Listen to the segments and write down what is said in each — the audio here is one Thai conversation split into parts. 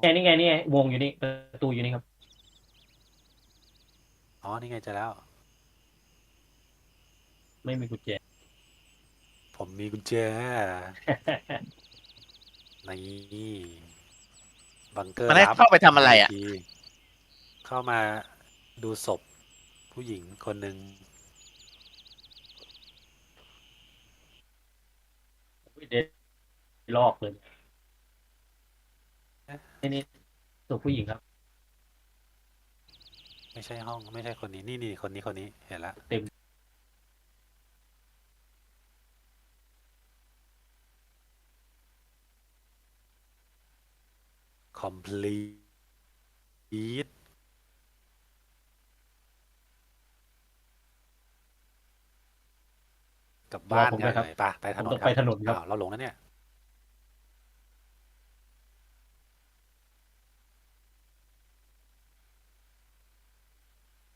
ไงนี่ไงนี่ไงวงอยู่นี่ประตูอยู่นี่ครับ อ๋อ นี่ไงเจะแล้ว ไม่มีกุญแจ ผมมีกุญแจ นี่บังเกอร์มันให้ลับเข้าไปทำอะไรอะทีเข้ามาดูศพผู้หญิงคนหนึ่งเด็ดลอกเลย นี่นี่ตัวผู้หญิงครับไม่ใช่ห้องไม่ใช่คนนี้นี่นี่คนนี้คนนี้เห็นละเต็มคอมพลีทกลับบ้านรอผมกันด้วยครับเลยไปไปถนนผมต้องไปถนนครับอ้าวเราหลงแล้วเนี่ย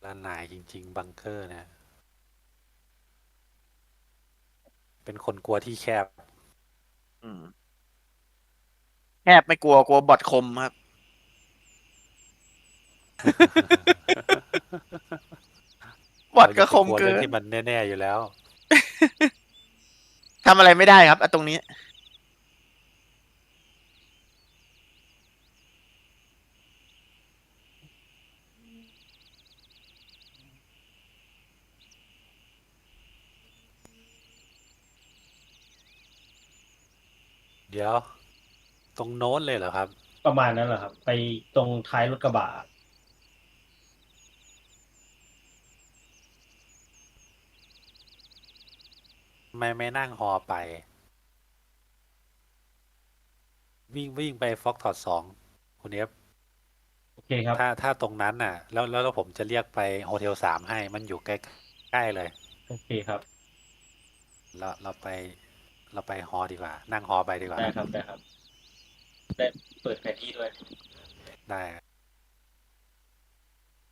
ลานนายจริง ๆ บังเกอร์เนี่ย เป็นคนกลัวที่แคบ อืมแคบไม่กลัวกลัวบอดคมครับ บอดก็คมราจะไปเกิรื่อนงที่มันแน่ ๆ อยู่แล้ว ทำอะไรไม่ได้ครับอะตรงนี้ เดี๋ยว ตรงโน้นเลยเหรอครับ ประมาณนั้นแหละครับ ไปตรงท้ายรถกระบะไม่ไม่นั่งฮอไป วิ่งวิ่งไปฟ็อกทอดสองคุณเอฟโอเคครับ ถ้าถ้าตรงนั้นน่ะแล้วแล้วผมจะเรียกไปโฮเทลสามให้มันอยู่ใกล้ใกล้เลย โอเคครับ เราเราไป เราไปฮอดีกว่า นั่งฮอไปดีกว่าได้ครับได้ครับ ได้เปิดแผนที่ด้วย ได้ครับ